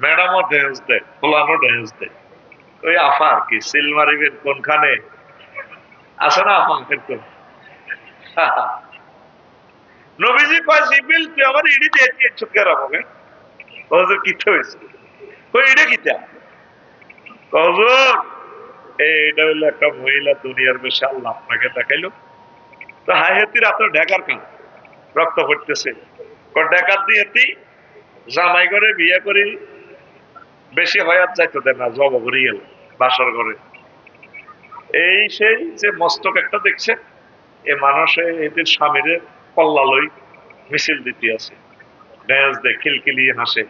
ম্যাডামও dance দেয় ফোলানো dance দেয়। ওই আফা আর কি সিল মারিবেন কোনখানে? আছে না আফা এরকম নবীজি তুই আমার ইডি দিয়ে হজুর কিতে? হয়েছে হজুর এইটা হইল একটা মহিলা দুনিয়ার বেশি আল্লাহ আপনাকে দেখাইলো। তো হাই হেতির আপনার ঢেকার কান রক্ত পড়তেছে। ঢেকার দিয়ে হেতি জামাই করে বিয়ে করি বেশি হয়াত যাইতো দেন না, জব করি গেল, বাসর করে এই সেই যে মস্তক একটা দেখছে, এ মানুষে, এদের স্বামীর কল্লা লই মিছিল দিতে আছে ড্যান্স দে খিলখিলি হাসে।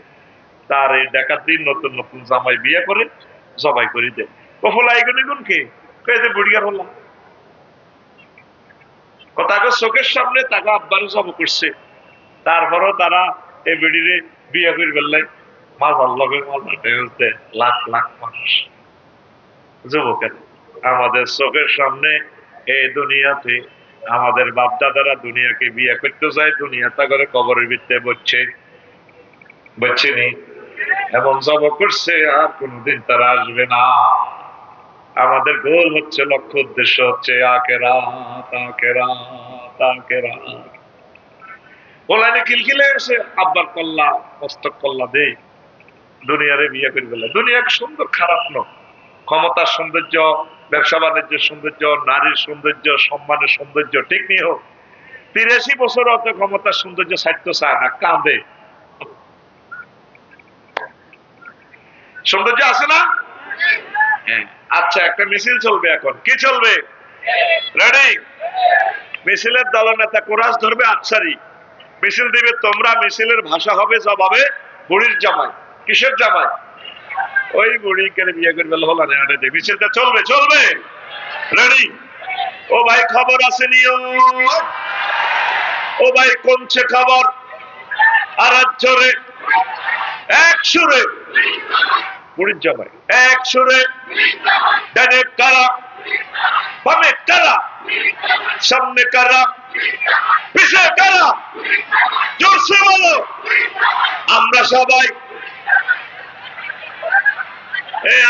তার এই ডাকাত দিন নতুন নতুন জামাই বিয়ে করে, জবাই করে দেয়। কফল এগুন কে? কেদে বুড়িয়ার হলাম তাকে চোখের সামনে তাকে আব্বারে জব করছে। তারপরও তারা এই বেডিরে বিয়ে করে ফেললে। মাজার লগে মাজার ড্যান্স লাখ লাখ মানুষ। যুবকের, আমাদের চোখের সামনে এই দুনিয়াতে আমাদের বাপ দাদারা দুনিয়াকে বিয়ে করতে যায় দুনিয়া তা করে কবরের ভিত্তে বলছে বলছেনি এমন জব করছে, আর কোনদিন তারা আসবে না। আমাদের গোল হচ্ছে, লক্ষ্য উদ্দেশ্য হচ্ছে আকেরা তাকেরা তাকেরা ওলাইনে কিলকিলে এসে আব্বার কল্লা, মস্তক কল্লা দেই দুনিয়ারে বিয়ে করে ফেলে দুনিয়া সুন্দর, খারাপ নয়। ক্ষমতার সৌন্দর্য, ব্যবসা বাণিজ্যের সৌন্দর্য, নারীর সৌন্দর্য, সম্মানের সৌন্দর্য, ঠিক নেই হোক। তিরাশি বছর অত ক্ষমতার সৌন্দর্য সাহিত্য চায় না, কাঁদে। সৌন্দর্য আছে না? হ্যাঁ। আচ্ছা একটা মিছিল চলবে এখন। কি চলবে? রেডি মিছিলের দলনেতা কোরাস ধরবে আচ্ছারি মিছিল দিবে তোমরা, মিছিলের ভাষা হবে জবাবে বুড়ির জামাই। কিসের জামাই? ওই বুড়ি বুড়িকে বিয়ে করে ফেলে হলো না রেডি মিছিলটা চলবে চলবে। রেডি ও ভাই, খবর আছে নিও ও ভাই, কমছে খবর। আর জোরে, এক সুরে। বুড়ির জামাই, এক সুরে। ডানে কারা, বামে কারা, সামনে কারা, পিছে কারা, জোরসে বলো। আমরা সবাই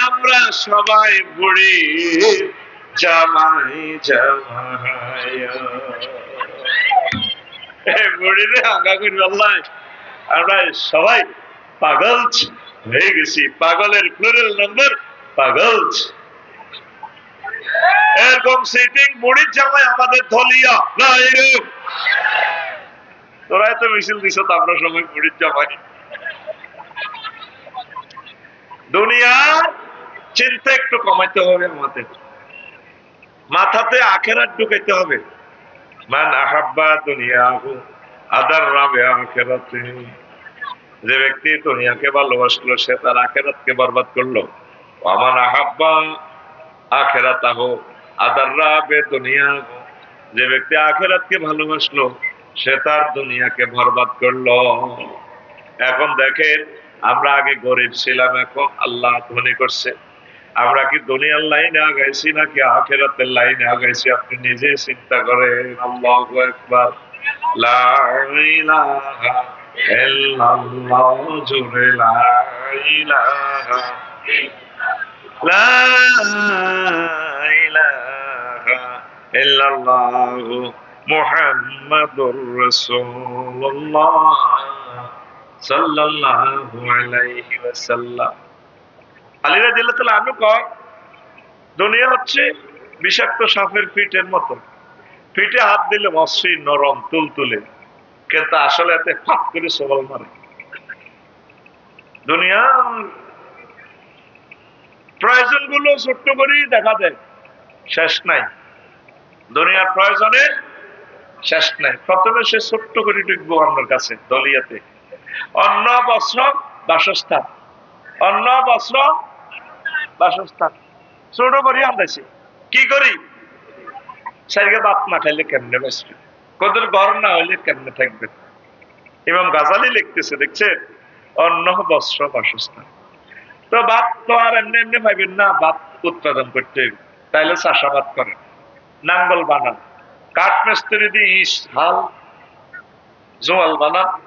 আমরা সবাই বুড়ি, জামাই জামাই। এ বুড়ি রে হাঙ্গা করি আমরা সবাই পাগল হয়ে গেছি। পাগলের নম্বর পাগল এরকম সিটিং বুড়ির জামাই আমাদের ধলিয়া না এরকম তোরা এত মিছিল দিছ, তো আমরা সবাই মুড়ির জামাই। দুনিয়ার চিন্তা একটু কমাইতে হবে আমাদের। মাথাতে আখেরাত ঢুকাইতে হবে। মান আহাব্বা দুনিয়াহু আদার রাবে যে ব্যক্তি দুনিয়াকে ভালোবাসলো, সে তার আখেরাতকে বরবাদ করল। আমার আহাব্বা আদার রাবে দুনিয়া যে ব্যক্তি আখেরাতকে ভালোবাসলো, সে তার দুনিয়াকে বরবাদ করল। এখন দেখেন আমরা আগে গরিব ছিলাম এখন আল্লাহ ধনী করছে। আমরা কি দুনিয়ার লাইনে আগাইছি নাকি আখেরাতের লাইনে আগাইছি? আপনি নিজে চিন্তা করেন। আল্লাহ একবার জোরে মুহাম্মাদুর রাসূলুল্লাহ। দুনিয়া বিষাক্ত সাপের পিঠের মতো। পিঠে হাত দিলে নরম কিন্তু আসলে এতে ফাঁক করে সবল মারে। দুনিয়া প্রয়োজনগুলো ছোট্ট করেই দেখা দেয়। শেষ নাই। দুনিয়ার প্রয়োজনে শেষ নাই। প্রথমে সে ছোট্ট করে ঢুকবো আমার কাছে, দলিয়াতে। অন্ন, বস্ত্র, বাসস্থান। অন্ন, বস্ত্র, বাসস্থান। ছোট করি আন্দাইছি কি করি? সাইকে বাপ না খাইলে কেমনে বাঁচবে? কত ঘর না হইলে কেমনে থাকবে? এবং গাজালি লিখতেছে দেখছে অন্ন, বস্ত্র, বাসস্থান। তো বাপ তো আর এমনি এমনি পাইবেন না, বাপ উৎপাদন করতে তাইলে চাষাবাদ করেন। নাঙ্গল বানান। কাঠ মিস্ত্রি দিয়ে ইস হাল, জোয়াল বানান।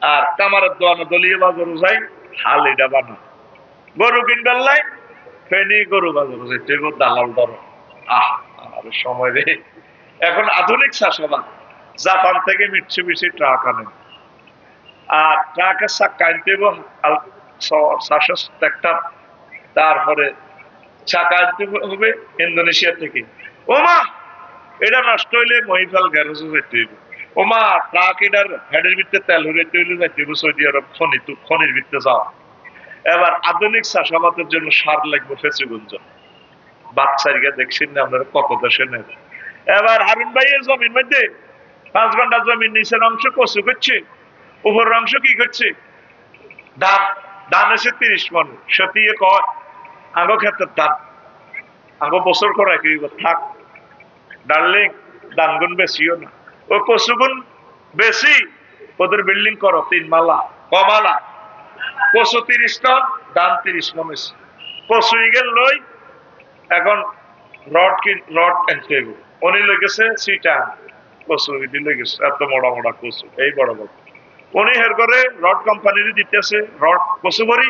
আর কামারের দোয়ানো দলীয় বাজার যাই, হাল এটা বানা। গরু কিনবার লাই, ফেনি গরু বাজার যেতে হইব দালাল ধর। আহ আর সময় রে। এখন আধুনিক চাষাবাদ জাপান থেকে মিটছে মিশি ট্রাক আনে। আর ট্রাকের চাক্কা আনতে ট্রাক্টর। তারপরে চাকা আনতে হবে ইন্দোনেশিয়া থেকে। ওমা, এটা নষ্ট হইলে মহিফাল গ্যারেজও যেতে হইব। ওমা ট্রাক হেডের ভিতরে তেল হইলে যাইতে হইব সৌদি আরব খনি তু খনির ভিতরে যাওয়া। এবার আধুনিক চাষাবাদের জন্য সার লাগবে ফেসিগুঞ্জ। বাচ্চারিকে দেখছেন না আপনারা কত দেশে নেবে এবার হারুন ভাইয়ের জমির মধ্যে পাঁচ ঘণ্টা জমির নিচের অংশ কচু করছে। উপরের অংশ কি করছে? ধান। ধান এসে তিরিশ মন। সতিয়ে কয় আগো ক্ষেত্রে ধান। আগো বছর করে কি থাক। ডার্লিং দান গুণ বেশিও না। ও কচুগুন বেশি, ওদের বিল্ডিং করো, তিন মালা কমালা কচু তিরিশ টন, ধান তিরিশ হয়েছে কচু ইগেল লই, এখন রড কি রড হইব। উনি লই গেছে সিটা কচু ইডি লই গেছে, এত মোড়া মোড়া কচু এই বড় বড়। উনি হের করে রড কোম্পানির দিতেছে রড কচু ভরি,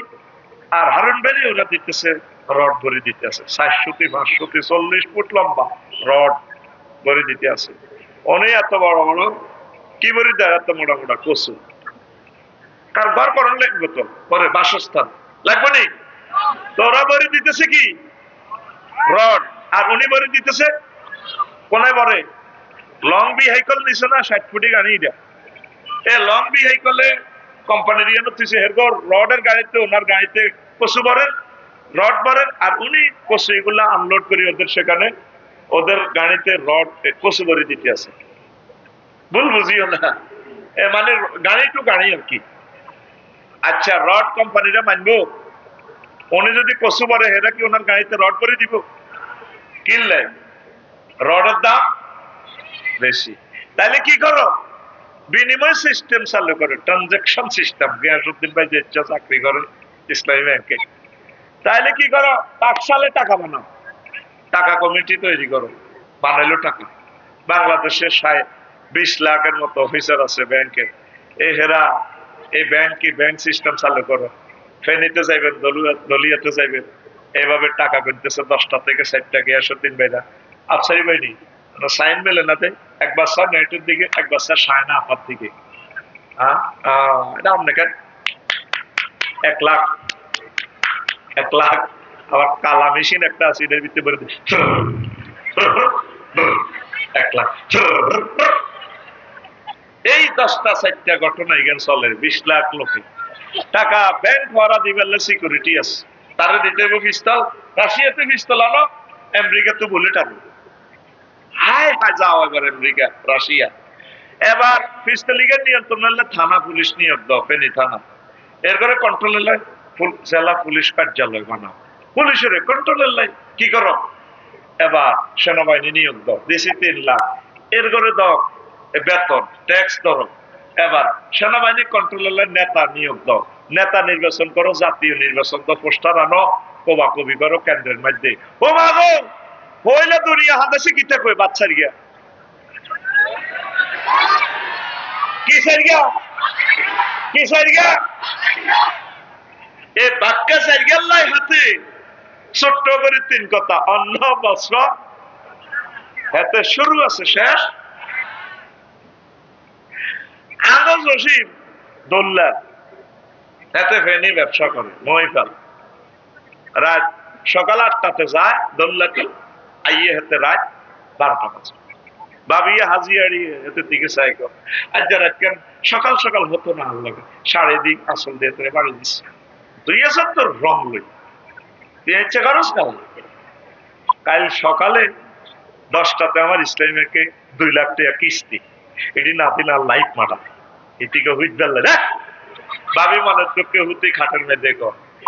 আর হারুন বেরি ওরা দিতেছে রড ভরি দিতেছে। ষাটশোটি পাঁচশোটি, চল্লিশ ফুট লম্বা রড ভরি দিতে আছে উনি এত বড় বড় কি ভরি দেয় এত মোড়া মোড়া কচু। কার ঘর করার লাগবে তো, পরে বাসস্থান। লাগবে নি? তো ওরা ভরি দিতেছে কি? রড। আর উনি ভরি দিতেছে কোনায় বরে লং বিহাইকল নিছে না, ষাট ফুটি গাড়ি এটা। এ লং বিহাইকলে কোম্পানির ইয়ে নতিছে হেরগর রডের গাড়িতে, ওনার গাড়িতে কচু ভরেন, রড ভরেন, আর উনি কচু এগুলা আনলোড করি ওদের সেখানে। ওদের গাড়িতে রড কচু ভরে দিতে আছে। ভুল বুঝিও না। মানে গাড়ি টু গাড়ি আর কি। আচ্ছা রড কোম্পানিরা মানবো, উনি যদি কচু ভরে হেরা কি ওনার গাড়িতে রড ভরে দিব? কিনলে রডের দাম বেশি। তাহলে কি করো? বিনিময় সিস্টেম চালু করে, ট্রানজেকশন সিস্টেম। গিয়াসুদ্দিন ভাই যে চাকরি করে ইসলামী ব্যাংকে। তাহলে কি করো? টাকসালে টাকা বানাও। টাকা কমিটি তৈরি করো, বানাইলো টাকা। বাংলাদেশের বিশ লাখের মতো অফিসার আছে ব্যাংকের। এই হেরা, এই ব্যাংক কি ব্যাংক সিস্টেম চালু করো? ফেনীতে যাইবেন দলিয়াতে যাইবেন। এইভাবে টাকা কিনতেছে দশটা থেকে ষাটটা গিয়াসুদ্দিন ভাইরা। আফসারি ভাইনি সাইন মেলে না দে এক বাচ্চা নেটের দিকে, এক বাচ্চা সায়না আপার দিকে। এটা আপনাকে এক লাখ এক লাখ। আবার কালা মেশিন একটা আছে, এটার এক লাখ। এই দশটা চারটা ঘটনা এখানে চলে, বিশ লাখ লোকে। টাকা ব্যাংক ভাড়া দিবেন সিকিউরিটি আছে। তারা দিতে হবে পিস্তল রাশিয়াতে পিস্তল আনো, আমেরিকাতে বুলেট আনো। হায় হায় যাও এবার আমেরিকা, রাশিয়া। এবার পিস্তলিগের নিয়ন্ত্রণ হলে থানা পুলিশ নিয়োগ দাও, ফেনী থানা। এরপরে কন্ট্রোল হলে জেলা পুলিশ কার্যালয় বানাও। পুলিশের কন্ট্রোলের লাই কি করো? এবার সেনাবাহিনী নিয়োগ দাও দেশি তিন লাখ। এর করে দাও বেতন ট্যাক্স ধরো। এবার সেনাবাহিনী কন্ট্রোলের নেতা নিয়োগ দাও। নেতা নির্বাচন করো, জাতীয় নির্বাচন দাও, পোস্টার আনো, কবা কবি করো কেন্দ্রের মধ্যে ও মাগো হইলে দুনিয়া হাদাসে কিতা কই বাচ্চার গিয়া? কিসের গিয়া? কিসের গিয়া? এ বাক্কা সাইকেল্লাই হাতে। ছোট্ট করে তিন কথা। অন্য বস্ত্র হাতে শুরু আছে, শেষ। দোল্লা। হাতে ফেনি ব্যবসা করে রাত সকাল আটটাতে যায় দোল্লাকে, আইয়ে হাতে রাত বারোটা বাজে। বাবিয়ে হাজিয়ারি এতে দিকে সাইকেল আর যারা কেন? সকাল সকাল হতো না আল্লাহ সাড়ে দিক আসল দিয়ে বাড়ি দিচ্ছে তুই আছে তোর রং লই তুই ইচ্ছে কাল কাল সকালে দশটাতে আমার ইসলামীকে দুই লাখ টাকা কিস্তি। এটি না দিলে লাইফ মাটা এটিকে হুইট বেললে রে ভাবি মনের দুঃখে হুতি খাটের মেয়ে দেখো